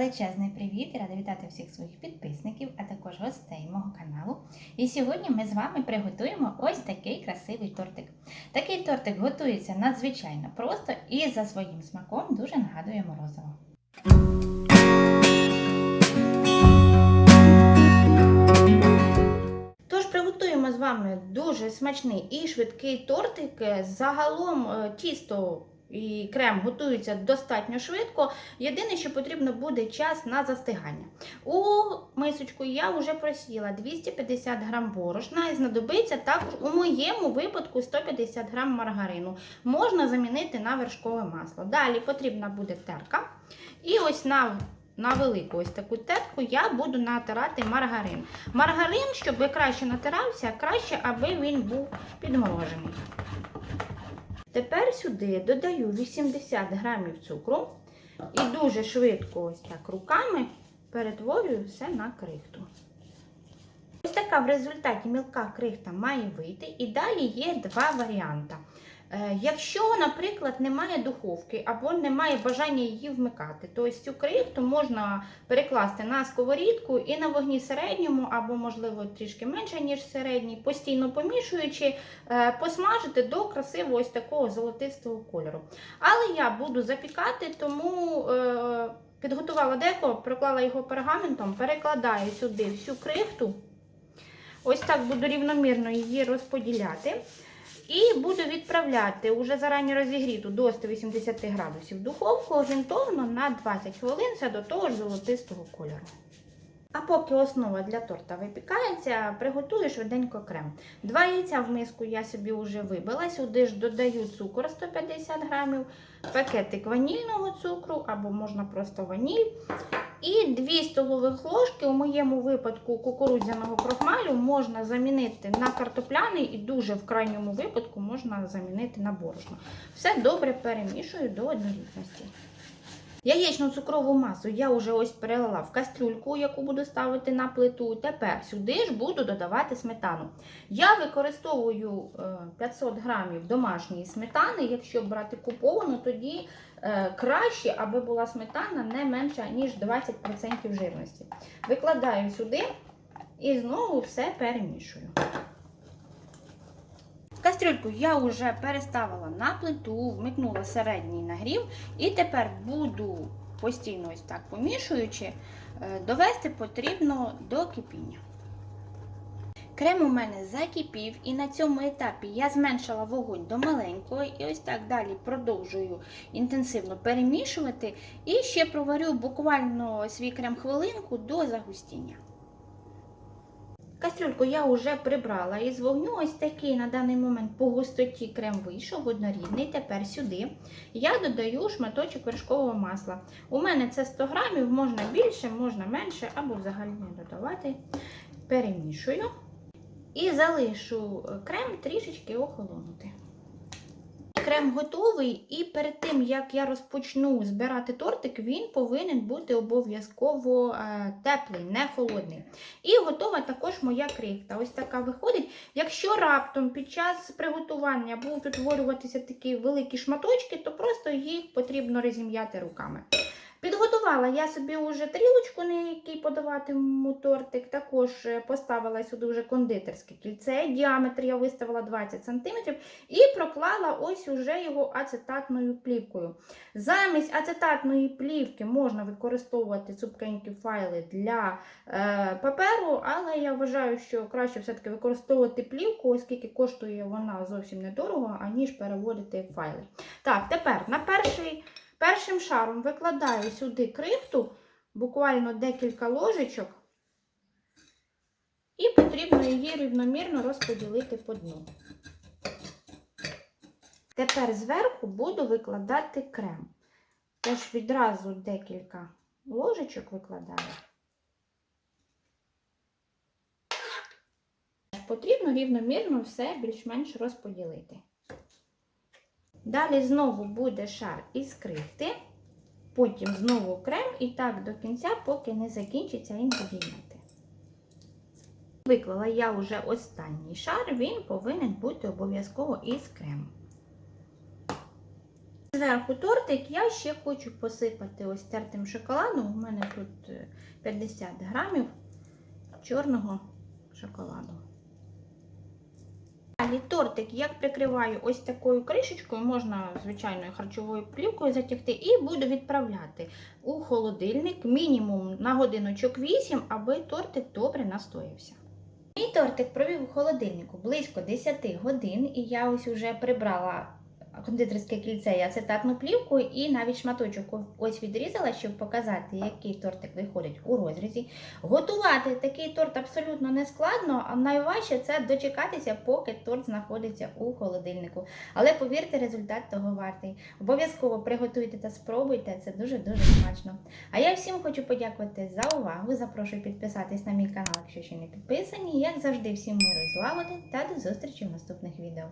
величезний привіт рада вітати всіх своїх підписників, а також гостей мого каналу. І сьогодні ми з вами приготуємо ось такий красивий тортик. Такий тортик готується надзвичайно просто і за своїм смаком дуже нагадує морозиво. Приготуємо з вами дуже смачний і швидкий тортик. Загалом е, тісто і крем готуються достатньо швидко. Єдине, що потрібно буде час на застигання. У мисочку я вже просіла 250 грам борошна і знадобиться також у моєму випадку 150 грам маргарину. Можна замінити на вершкове масло. Далі потрібна буде терка. І ось на на велику ось таку терку я буду натирати маргарин. Маргарин, щоб краще натирався, краще, аби він був підморожений. Тепер сюди додаю 80 грамів цукру і дуже швидко ось так руками перетворюю все на крихту. Ось така в результаті мілка крихта має вийти, і далі є два варіанти. Е, Якщо, наприклад, немає духовки або немає бажання її вмикати, то цю крихту можна перекласти на сковорідку і на вогні середньому, або, можливо, трішки менше, ніж середній, постійно помішуючи, е, посмажити до красивого ось такого золотистого кольору. Але я буду запікати, тому е, підготувала деко, проклала його пергаментом, перекладаю сюди всю крихту. Ось так буду рівномірно її розподіляти. І буду відправляти уже зарані розігріту до 180 градусів духовку орієнтовно на 20 хвилин це до того ж золотистого кольору. А поки основа для торта випікається, приготую швиденько крем. Два яйця в миску я собі вже вибила, сюди ж додаю цукор 150 грамів, пакетик ванільного цукру або можна просто ваніль. І 2 столових ложки, у моєму випадку кукурудзяного крохмалю, можна замінити на картопляний і дуже в крайньому випадку можна замінити на борошно. Все добре перемішую до однорідності. Яєчну цукрову масу я вже ось перелила в кастрюльку, яку буду ставити на плиту. Тепер сюди ж буду додавати сметану. Я використовую 500 грамів домашньої сметани. Якщо брати куповану, тоді е, краще, аби була сметана не менша, ніж 20% жирності. Викладаю сюди і знову все перемішую. Кастрюльку я вже переставила на плиту, вмикнула середній нагрів, і тепер буду постійно ось так помішуючи, е, довести потрібно до кипіння. Крем у мене закипів, і на цьому етапі я зменшила вогонь до маленького, і ось так далі продовжую інтенсивно перемішувати. І ще проварю буквально свій крем хвилинку до загустіння. Кастрюльку я вже прибрала із вогню. Ось такий на даний момент по густоті крем вийшов однорідний. Тепер сюди я додаю шматочок вершкового масла. У мене це 100 грамів, можна більше, можна менше, або взагалі не додавати. Перемішую і залишу крем трішечки охолонути. Крем готовий, і перед тим, як я розпочну збирати тортик, він повинен бути обов'язково е, теплий, не холодний. І готова також моя крихта. Ось така виходить. Якщо раптом під час приготування будуть утворюватися такі великі шматочки, то просто їх потрібно розім'яти руками. Підготувала я собі вже тарілочку, на якій подаватиму тортик. Також поставила сюди вже кондитерське кільце. Діаметр я виставила 20 см і проклала ось уже його ацетатною плівкою. Замість ацетатної плівки можна використовувати цупкенькі файли для е, паперу, але я вважаю, що краще все-таки використовувати плівку, оскільки коштує вона зовсім недорого, аніж переводити файли. Так, тепер на перший. Першим шаром викладаю сюди крихту, буквально декілька ложечок, і потрібно її рівномірно розподілити по дну. Тепер зверху буду викладати крем. Теж відразу декілька ложечок викладаю. Потрібно рівномірно все більш-менш розподілити. Далі знову буде шар із крихти, потім знову крем і так до кінця, поки не закінчиться інгредієнти. Виклала я вже останній шар, він повинен бути обов'язково із кремом. зверху тортик я ще хочу посипати ось тертим шоколадом. У мене тут е, 50 грамів чорного шоколаду. Далі тортик як прикриваю ось такою кришечкою, можна звичайною харчовою плівкою затягти, і буду відправляти у холодильник мінімум на годиночок 8, аби тортик добре настоявся. Мій тортик провів у холодильнику близько 10 годин, і я ось уже прибрала кондитерське кільце і ацетатну плівку, і навіть шматочок ось відрізала, щоб показати, який тортик виходить у розрізі. Готувати такий торт абсолютно не складно, а найважче це дочекатися, поки торт знаходиться у холодильнику. Але повірте, результат того вартий. Обов'язково приготуйте та спробуйте, це дуже-дуже смачно. А я всім хочу подякувати за увагу. Запрошую підписатись на мій канал, якщо ще не підписані. Як завжди, всім миру і злагоди та до зустрічі в наступних відео.